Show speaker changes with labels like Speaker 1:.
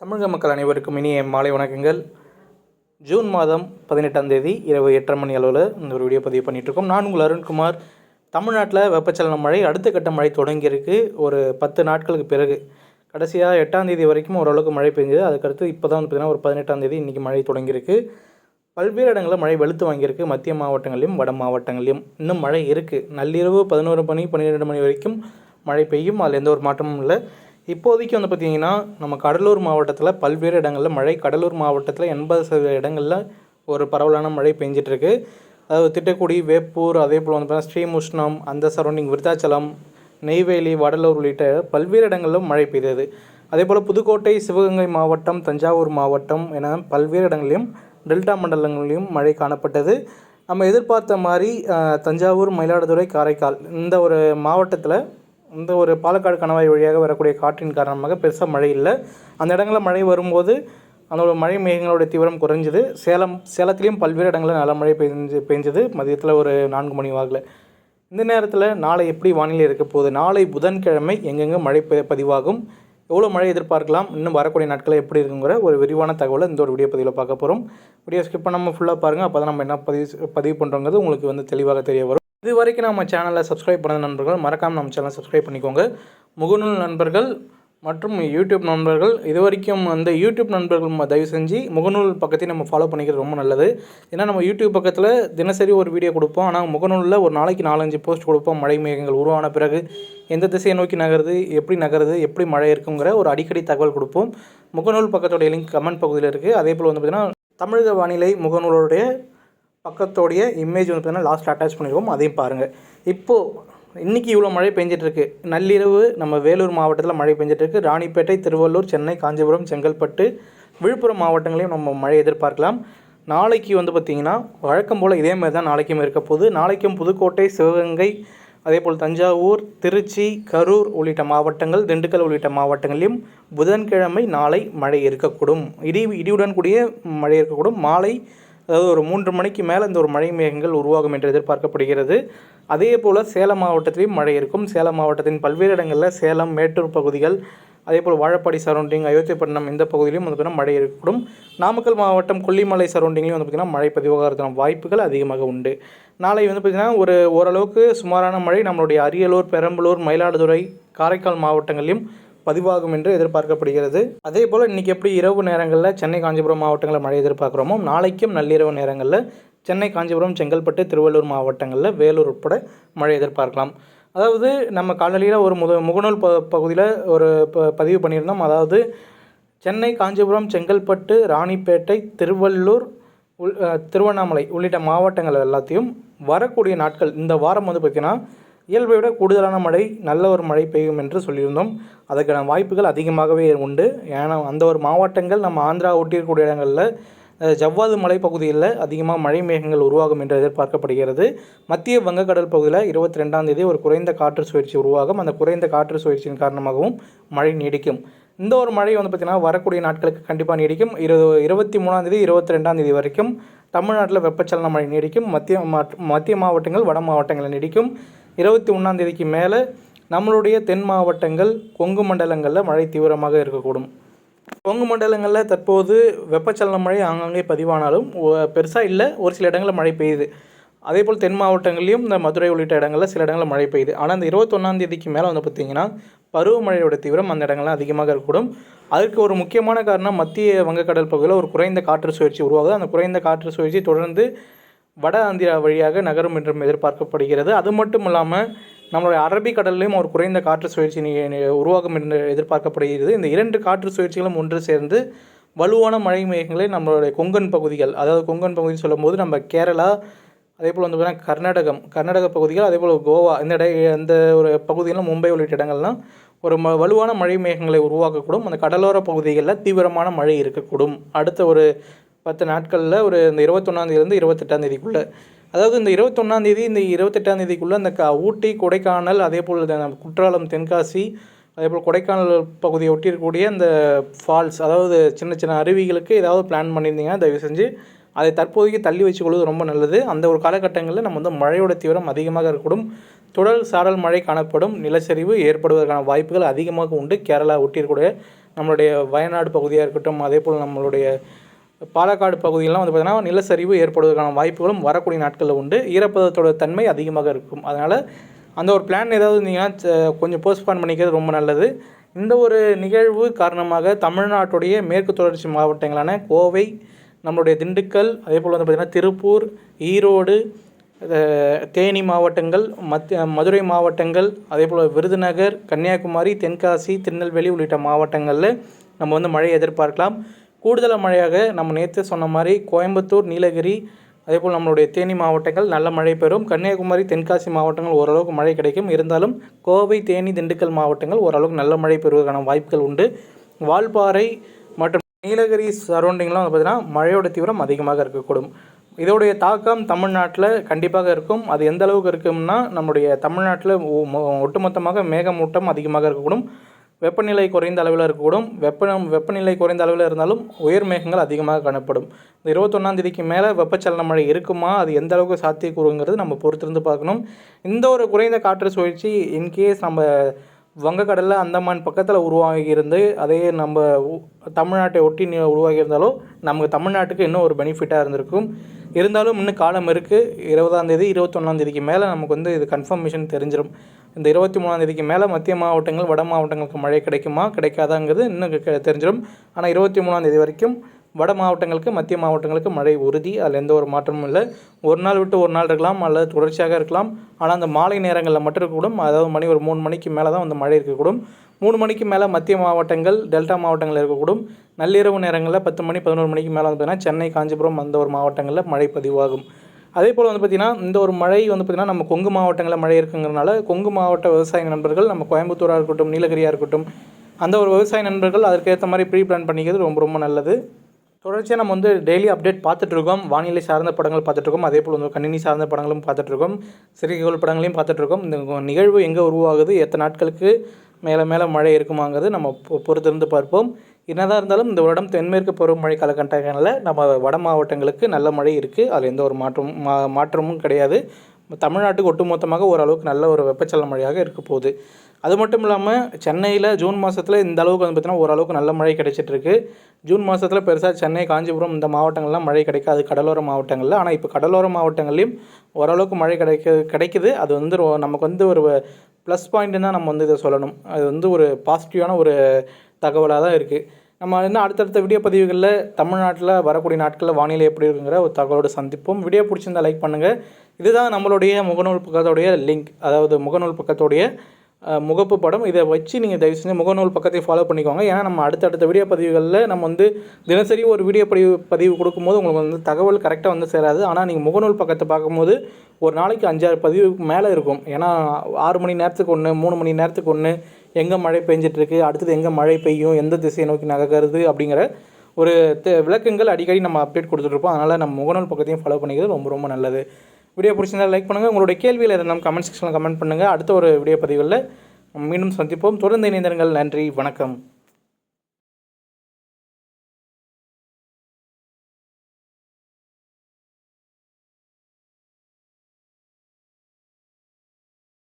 Speaker 1: தமிழக மக்கள் அனைவருக்கும் இனிய மாலை வணக்கங்கள். ஜூன் மாதம் பதினெட்டாம் தேதி இரவு எட்டரை மணி அளவில் இந்த ஒரு வீடியோ பதிவு பண்ணிகிட்ருக்கோம் நான் உங்கள் அருண்குமார். தமிழ்நாட்டில் வெப்பச்சலன மழை அடுத்த கட்ட மழை தொடங்கியிருக்கு. ஒரு பத்து நாட்களுக்கு பிறகு. கடைசியாக எட்டாம் தேதி வரைக்கும் ஓரளவுக்கு மழை பெஞ்சது அதுக்கடுத்து இப்போ தான் வந்து பார்த்திங்கன்னா ஒரு பதினெட்டாம் தேதி இன்றைக்கி மழை தொடங்கியிருக்கு. பல்வேறு இடங்களில் மழை வெளுத்து வாங்கியிருக்கு. மத்திய மாவட்டங்களிலும் வட மாவட்டங்களிலும் இன்னும் மழை இருக்குது நள்ளிரவு பதினோரு மணி பன்னிரெண்டு மணி வரைக்கும் மழை பெய்யும். அதில் எந்த ஒரு மாற்றமும் இல்லை. இப்போதைக்கு வந்து பார்த்திங்கன்னா நம்ம கடலூர் மாவட்டத்தில் பல்வேறு இடங்களில் மழை கடலூர் மாவட்டத்தில் எண்பது சதவீத இடங்களில் ஒரு பரவலான மழை பெஞ்சிட்ருக்கு. அதாவது திட்டக்குடி வேப்பூர் அதே போல் வந்து பார்த்தீங்கன்னா ஸ்ரீமுஷ்ணம் அந்த சரௌண்டிங் விருத்தாச்சலம் நெய்வேலி வடலூர் உள்ளிட்ட பல்வேறு இடங்களிலும் மழை பெய்தது. அதே போல் புதுக்கோட்டை சிவகங்கை மாவட்டம் தஞ்சாவூர் மாவட்டம் என பல்வேறு இடங்களிலும் டெல்டா மண்டலங்களிலும் மழை காணப்பட்டது. நம்ம எதிர்பார்த்த மாதிரி தஞ்சாவூர் மயிலாடுதுறை காரைக்கால் இந்த ஒரு மாவட்டத்தில் இந்த ஒரு பாலக்காடு கணவாய் வழியாக வரக்கூடிய காற்றின் காரணமாக பெருசாக மழை இல்லை. அந்த இடங்களில் மழை வரும்போது அதோட மழை மேகங்களுடைய தீவிரம் குறைஞ்சிது. சேலம் சேலத்திலையும் பல்வேறு இடங்களில் நல்ல மழை பெஞ்சு பெஞ்சது. மதியத்தில் ஒரு நான்கு மணி வாக்கில். இந்த நேரத்தில் நாளை எப்படி வானிலை இருக்க போகுது? நாளை புதன்கிழமை எங்கெங்கே மழை பதிவாகும்? எவ்வளோ மழை எதிர்பார்க்கலாம்? இன்னும் வரக்கூடிய நாட்களில் எப்படி இருக்குங்கிற ஒரு விரிவான தகவலை இந்த ஒரு வீடியோ பதிவில் பார்க்க போகிறோம் வீடியோ ஸ்கிப் பண்ணாமல் ஃபுல்லாக பாருங்கள் அப்போ தான் நம்ம என்ன பதிவு பதிவு பண்ணுறோங்கிறது உங்களுக்கு வந்து தெளிவாக தெரிய வரும். இது வரைக்கும் நம்ம சேனலை சப்ஸ்கிரைப் பண்ண நண்பர்கள் மறக்காமல் நம்ம சேனலை சப்ஸ்கிரைப் பண்ணிக்கோங்க. முகநூல் நண்பர்கள் மற்றும் யூடியூப் நண்பர்கள் இது வரைக்கும் அந்த யூடியூப் நண்பர்கள் நம்ம தயவு செஞ்சு முகநூல் பக்கத்தையும் நம்ம ஃபாலோ பண்ணிக்கிறது ரொம்ப நல்லது. ஏன்னா நம்ம யூடியூப் பக்கத்தில் தினசரி ஒரு வீடியோ கொடுப்போம். ஆனால் முகநூலில் ஒரு நாளைக்கு நாலஞ்சு போஸ்ட் கொடுப்போம். மழை மேகங்கள் உருவான பிறகு எந்த திசையை நோக்கி நகருது எப்படி நகருது எப்படி மழை இருக்குங்கிற ஒரு அடிக்கடி தகவல் கொடுப்போம். முகநூல் பக்கத்துடைய லிங்க் கமெண்ட் பகுதியில் இருக்குது அதே போல் வந்து பார்த்திங்கன்னா தமிழக வானிலை முகநூலுடைய பக்கத்தோடைய இமேஜ் வந்து பார்த்தீங்கன்னா லாஸ்ட்டில் அட்டாச் பண்ணியிருக்கோம் அதையும் பாருங்கள் இப்போது இன்றைக்கி இவ்வளோ மழை பெஞ்சிட்ருக்கு நள்ளிரவு நம்ம வேலூர் மாவட்டத்தில் மழை பெஞ்சிட்ருக்கு ராணிப்பேட்டை திருவள்ளூர் சென்னை காஞ்சிபுரம் செங்கல்பட்டு விழுப்புரம் மாவட்டங்களையும் நம்ம மழை எதிர்பார்க்கலாம். நாளைக்கு வந்து பார்த்திங்கன்னா வழக்கம் போல் இதே மாதிரி தான் நாளைக்கும் இருக்க போகுது. நாளைக்கும் புதுக்கோட்டை சிவகங்கை அதே போல் தஞ்சாவூர் திருச்சி கரூர் உள்ளிட்ட மாவட்டங்கள் திண்டுக்கல் உள்ளிட்ட மாவட்டங்களிலும் புதன்கிழமை நாளை மழை இருக்கக்கூடும். இடி இடியுடன் கூடிய மழை இருக்கக்கூடும். மாலை அதாவது ஒரு மூன்று மணிக்கு மேலே இந்த ஒரு மழை மேகங்கள் உருவாகும் என்று எதிர்பார்க்கப்படுகிறது. அதே போல் சேலம் மாவட்டத்திலையும் மழை இருக்கும். சேலம் மாவட்டத்தின் பல்வேறு இடங்களில் சேலம் மேட்டூர் பகுதிகள் அதே போல் வாழப்பாடி சரௌண்டிங் அயோத்தியப்பட்டினம் இந்த பகுதியிலும் வந்து பார்த்திங்கன்னா மழை இருக்கக்கூடும் நாமக்கல் மாவட்டம் கொல்லிமலை சரௌண்டிங்லையும் வந்து பார்த்திங்கன்னா மழை பதிவாகிறதுக்கான வாய்ப்புகள் அதிகமாக உண்டு. நாளை வந்து பார்த்திங்கன்னா ஒரு ஓரளவுக்கு சுமாரான மழை நம்மளுடைய அரியலூர் பெரம்பலூர் மயிலாடுதுறை காரைக்கால் மாவட்டங்களிலும் பதிவாகும் என்று எதிர்பார்க்கப்படுகிறது. அதே போல் இன்றைக்கி எப்படி இரவு நேரங்களில் சென்னை காஞ்சிபுரம் மாவட்டங்களில் மழை எதிர்பார்க்குறோமோ நாளைக்கும் நள்ளிரவு நேரங்களில் சென்னை காஞ்சிபுரம் செங்கல்பட்டு திருவள்ளூர் மாவட்டங்களில் வேலூர் உட்பட மழை எதிர்பார்க்கலாம். அதாவது நம்ம காலையில் ஒரு முத முகநூல் ப பகுதியில் ஒரு ப பதிவு பண்ணியிருந்தோம். அதாவது சென்னை காஞ்சிபுரம் செங்கல்பட்டு ராணிப்பேட்டை திருவள்ளூர் உள் திருவண்ணாமலை உள்ளிட்ட மாவட்டங்கள் எல்லாத்தையும் வரக்கூடிய நாட்கள் இந்த வாரம் வந்து பார்த்திங்கன்னா இயல்பை விட கூடுதலான மழை நல்ல ஒரு மழை பெய்யும் என்று சொல்லியிருந்தோம். அதற்கான வாய்ப்புகள் அதிகமாகவே உண்டு. ஏன்னா அந்த ஒரு மாவட்டங்கள் நம்ம ஆந்திரா ஒட்டியிருக்கக்கூடிய இடங்களில் ஜவ்வாது மலைப்பகுதியில் அதிகமாக மழை மேகங்கள் உருவாகும் என்று எதிர்பார்க்கப்படுகிறது. மத்திய வங்கக்கடல் பகுதியில் இருபத்தி ரெண்டாம் தேதி ஒரு குறைந்த காற்று சுழற்சி உருவாகும். அந்த குறைந்த காற்று சுழற்சியின் காரணமாகவும் மழை நீடிக்கும். இந்த ஒரு மழை வந்து பார்த்திங்கன்னா வரக்கூடிய நாட்களுக்கு கண்டிப்பாக நீடிக்கும். இரு இருபத்தி மூணாம் தேதி இருபத்தி ரெண்டாம் தேதி வரைக்கும் தமிழ்நாட்டில் வெப்பச்சலன மழை நீடிக்கும். மத்திய மா- மத்திய மாவட்டங்கள் வட மாவட்டங்களில் நீடிக்கும். இருபத்தி ஒன்றாம் தேதிக்கு மேலே நம்மளுடைய தென் மாவட்டங்கள் கொங்கு மண்டலங்களில் மழை தீவிரமாக இருக்கக்கூடும். கொங்கு மண்டலங்களில் தற்போது வெப்பச்சலன மழை ஆங்காங்கே பதிவானாலும் பெருசாக இல்லை ஒரு சில இடங்களில் மழை பெய்யுது. அதே போல் தென் மாவட்டங்களையும் இந்த மதுரை உள்ளிட்ட இடங்களில் சில இடங்களில் மழை பெய்யுது. ஆனால் இந்த இருபத்தொன்னாம் தேதிக்கு மேலே வந்து பார்த்திங்கன்னா பருவமழையோட தீவிரம் அந்த இடங்கள்லாம் அதிகமாக இருக்கக்கூடும். அதுக்கு ஒரு முக்கியமான காரணம் மத்திய வங்கக்கடல் பகுதியில் ஒரு குறைந்த காற்று சுழற்சி உருவாகுது. அந்த குறைந்த காற்று சுழற்சி தொடர்ந்து வட ஆந்திரா வழியாக நகரும் என்றும் எதிர்பார்க்கப்படுகிறது. அது மட்டும் இல்லாமல் நம்மளுடைய அரபிக்கடல்லையும் ஒரு குறைந்த காற்று சுழற்சி உருவாகும் என்று எதிர்பார்க்கப்படுகிறது. இந்த இரண்டு காற்று சுழற்சிகளும் ஒன்று சேர்ந்து வலுவான மழை மேகங்களை நம்மளுடைய கொங்கன் பகுதிகள் அதாவது கொங்கன் பகுதி சொல்லும்போது நம்ம கேரளா அதே போல் வந்து பார்த்தீங்கன்னா கர்நாடகம் கர்நாடக பகுதிகள் அதே போல் கோவா இந்த இட இந்த ஒரு பகுதிகளும் மும்பை உள்ளிட்ட இடங்கள்லாம் ஒரு ம வலுவான மழை மேகங்களை உருவாக்கக்கூடும். அந்த கடலோர பகுதிகளில் தீவிரமான மழை இருக்கக்கூடும். அடுத்த ஒரு பத்து நாட்களில் ஒரு இந்த இருபத்தொன்னாந்தேதியிலேருந்து இருபத்தெட்டாம் தேதிக்குள்ளே. அதாவது இந்த இருபத்தொன்னாந்தேதி இந்த இருபத்தெட்டாம் தேதிக்குள்ளே இந்த க ஊட்டி கொடைக்கானல் அதே போல் இந்த குற்றாலம் தென்காசி அதே போல் கொடைக்கானல் பகுதியை ஒட்டி இருக்கக்கூடிய ஃபால்ஸ் அதாவது சின்ன சின்ன அருவிகளுக்கு ஏதாவது பிளான் பண்ணியிருந்தீங்கன்னா தயவு செஞ்சு அதை தற்போதைக்கு தள்ளி வச்சுக்கொள்வது ரொம்ப நல்லது. அந்த ஒரு காலகட்டங்களில் நம்ம வந்து மழையோட தீவிரம் அதிகமாக இருக்கக்கூடும். தொடர் சாரல் மழை காணப்படும். நிலச்சரிவு ஏற்படுவதற்கான வாய்ப்புகள் அதிகமாக உண்டு. கேரளா ஒட்டியிருக்கக்கூடிய நம்மளுடைய வயநாடு பகுதியாக இருக்கட்டும் அதே போல் நம்மளுடைய பாலக்காடு பகுதியெல்லாம் வந்து பார்த்திங்கன்னா நிலச்சரிவு ஏற்படுவதற்கான வாய்ப்புகளும் வரக்கூடிய நாட்களில் உண்டு. ஈரப்பதத்தோட தன்மை அதிகமாக இருக்கும். அதனால் அந்த ஒரு பிளான் ஏதாவது இருந்தீங்கன்னா கொஞ்சம் போஸ்ட்பான் பண்ணிக்கிறது ரொம்ப நல்லது. இந்த ஒரு நிகழ்வு காரணமாக தமிழ்நாட்டுடைய மேற்கு தொடர்ச்சி மாவட்டங்களான கோவை நம்மளுடைய திண்டுக்கல் அதே போல் வந்து பார்த்திங்கன்னா திருப்பூர் ஈரோடு தேனி மாவட்டங்கள் மத்திய மதுரை மாவட்டங்கள் அதே போல் விருதுநகர் கன்னியாகுமரி தென்காசி திருநெல்வேலி உள்ளிட்ட மாவட்டங்களில் நம்ம வந்து மழை எதிர்பார்க்கலாம். கூடுதலாக மழையாக நம்ம நேற்று சொன்ன மாதிரி கோயம்புத்தூர் நீலகிரி அதேபோல் நம்மளுடைய தேனி மாவட்டங்கள் நல்ல மழை பெறும். கன்னியாகுமரி தென்காசி மாவட்டங்கள் ஓரளவுக்கு மழை கிடைக்கும். இருந்தாலும் கோவை தேனி திண்டுக்கல் மாவட்டங்கள் ஓரளவுக்கு நல்ல மழை பெறுவதற்கான வாய்ப்புகள் உண்டு. வால்பாறை மற்றும் நீலகிரி சரௌண்டிங்லாம் வந்து பார்த்திங்கன்னா மழையோட தீவிரம் அதிகமாக இருக்கக்கூடும். இதோடைய தாக்கம் தமிழ்நாட்டில் கண்டிப்பாக இருக்கும். அது எந்த அளவுக்கு இருக்கும்னா நம்முடைய தமிழ்நாட்டில் ஒட்டுமொத்தமாக மேகமூட்டம் அதிகமாக இருக்கக்கூடும். வெப்பநிலை குறைந்த அளவில் இருக்கக்கூடும். வெப்ப வெப்பநிலை குறைந்த அளவில் இருந்தாலும் உயர் மேகங்கள் அதிகமாக காணப்படும். இந்த இருபத்தொன்னாந்தேதிக்கு மேலே வெப்பச்சலன மழை இருக்குமா? அது எந்த அளவுக்கு சாத்தியக்கூறுங்கிறது நம்ம பொறுத்திருந்து பார்க்கணும். இந்த ஒரு குறைந்த காற்று சுழற்சி இன்கேஸ் நம்ம வங்கக்கடலில் அந்தமான் பக்கத்தில் உருவாகி இருந்து அதே நம்ம தமிழ்நாட்டை ஒட்டி உருவாகி இருந்தாலும் நமக்கு தமிழ்நாட்டுக்கு இன்னும் ஒரு பெனிஃபிட்டாக இருந்திருக்கும். இருந்தாலும் இன்னும் காலம் இருக்குது இருபதாந்தேதி இருபத்தொன்னாந்தேதிக்கு மேலே நமக்கு வந்து இது கன்ஃபர்மேஷன் தெரிஞ்சிடும் இந்த இருபத்தி மூணாந்தேதிக்கு மேலே மத்திய மாவட்டங்கள் வட மாவட்டங்களுக்கு மழை கிடைக்குமா கிடைக்காதாங்கிறது இன்னும் தெரிஞ்சிடும். ஆனால் இருபத்தி மூணாந்தேதி வரைக்கும் வட மாவட்டங்களுக்கு மத்திய மாவட்டங்களுக்கு மழை உறுதி. அதில் எந்த ஒரு மாற்றமும் இல்லை. ஒரு நாள் விட்டு ஒரு நாள் இருக்கலாம் அல்லது தொடர்ச்சியாக இருக்கலாம். ஆனால் அந்த மாலை நேரங்களில் மட்டும் இருக்கக்கூடும். அதாவது மணி ஒரு மூணு மணிக்கு மேலே தான் வந்து மழை இருக்கக்கூடும். மூணு மணிக்கு மேலே மத்திய மாவட்டங்கள் டெல்டா மாவட்டங்கள் இருக்கக்கூடும். நள்ளிரவு நேரங்களில் பத்து மணி பதினோரு மணிக்கு மேலே வந்து சென்னை காஞ்சிபுரம் அந்த ஒரு மாவட்டங்களில் மழை பதிவாகும். அதே போல் வந்து பார்த்திங்கன்னா இந்த ஒரு மழை வந்து பார்த்திங்கன்னா நம்ம கொங்கு மாவட்டங்களில் மழை இருக்குங்கிறனால கொங்கு மாவட்ட விவசாய நண்பர்கள் நம்ம கோயம்புத்தூராக இருக்கட்டும் நீலகிரியாக இருக்கட்டும் அந்த ஒரு விவசாய நண்பர்கள் அதற்கேற்ற மாதிரி ப்ரீ பிளான் பண்ணிக்கிறது ரொம்ப ரொம்ப நல்லது. தொடர்ச்சியாக நம்ம வந்து டெய்லி அப்டேட் பார்த்துட்ருக்கோம். வானிலை சார்ந்த படங்கள் பார்த்துட்ருக்கோம். அதே போல் வந்து கணினி சார்ந்த படங்களும் பார்த்துட்ருக்கோம். சிறுகோள் படங்களையும் பார்த்துட்ருக்கோம். இந்த நிகழ்வு எங்கே உருவாகுது எத்தனை நாட்களுக்கு மேலே மேலே மழை இருக்குமாங்கிறது நம்ம பொறுத்திருந்து பார்ப்போம். என்னதான் இருந்தாலும் இந்த வருடம் தென்மேற்கு பருவமழை காலகட்டங்களில் நம்ம வட மாவட்டங்களுக்கு நல்ல மழை இருக்குது அதில் எந்த ஒரு மாற்றமும் மா மாற்றமும் கிடையாது. தமிழ்நாட்டுக்கு ஒட்டுமொத்தமாக ஓரளவுக்கு நல்ல ஒரு வெப்பச்சலன மழையாக இருக்க போகுது. அது மட்டும் இல்லாமல் சென்னையில் ஜூன் மாதத்தில் இந்த அளவுக்கு வந்து பார்த்திங்கன்னா ஓரளவுக்கு நல்ல மழை கிடைச்சிட்ருக்கு ஜூன் மாதத்தில் பெருசாக சென்னை காஞ்சிபுரம் இந்த மாவட்டங்கள்லாம் மழை கிடைக்காது. கடலோர மாவட்டங்களில். ஆனால் இப்போ கடலோர மாவட்டங்கள்லேயும் ஓரளவுக்கு மழை கிடைக்க கிடைக்குது. அது வந்து நமக்கு வந்து ஒரு ப்ளஸ் பாயிண்ட்டு தான் நம்ம வந்து இதை சொல்லணும். அது வந்து ஒரு பாசிட்டிவான ஒரு தகவலாக தான் இருக்குது நம்ம இன்னும் அடுத்தடுத்த வீடியோ பதிவுகளில் தமிழ்நாட்டில் வரக்கூடிய நாட்களில் வானிலை எப்படி இருக்குங்கிற ஒரு தகவலோடு சந்திப்போம். வீடியோ பிடிச்சிருந்தா லைக் பண்ணுங்கள் இதுதான் நம்மளுடைய முகநூல் பக்கத்தோடைய லிங்க் அதாவது முகநூல் பக்கத்தோடைய முகப்பு படம். இதை வச்சு நீங்கள் தயவு செஞ்சு முகநூல் பக்கத்தை ஃபாலோ பண்ணிக்கோங்க. ஏன்னா நம்ம அடுத்தடுத்த வீடியோ பதிவுகளில் நம்ம வந்து தினசரி ஒரு வீடியோ பதிவு பதிவு கொடுக்கும்போது உங்களுக்கு வந்து தகவல் கரெக்டாக வந்து சேராது. ஆனால் நீங்கள் முகநூல் பக்கத்தை பார்க்கும்போது ஒரு நாளைக்கு அஞ்சாறு பதிவுக்கு மேலே இருக்கும். ஏன்னா ஆறு மணி நேரத்துக்கு ஒன்று மூணு மணி நேரத்துக்கு ஒன்று எங்கே மழை பெஞ்சிட்ருக்கு? அடுத்தது எங்கே மழை பெய்யும்? எந்த திசையை நோக்கி நகர்கிறது? அப்படிங்கிற ஒரு விளக்கங்கள் அடிக்கடி நம்ம அப்டேட் கொடுத்துட்ருப்போம். அதனால் நம்ம முகநூல் பக்கத்தையும் ஃபாலோ பண்ணிக்கிறது ரொம்ப ரொம்ப நல்லது. வீடியோ பிடிச்சிருந்தால் லைக் பண்ணுங்கள் உங்களுடைய கேள்வியில் இருந்தால் கமெண்ட் செக்ஷனில் கமெண்ட் பண்ணுங்கள் அடுத்த ஒரு வீடியோ பதிவுகளில் மீண்டும் சந்திப்போம். தொடர்ந்து இணைந்திருங்கள். நன்றி. வணக்கம்.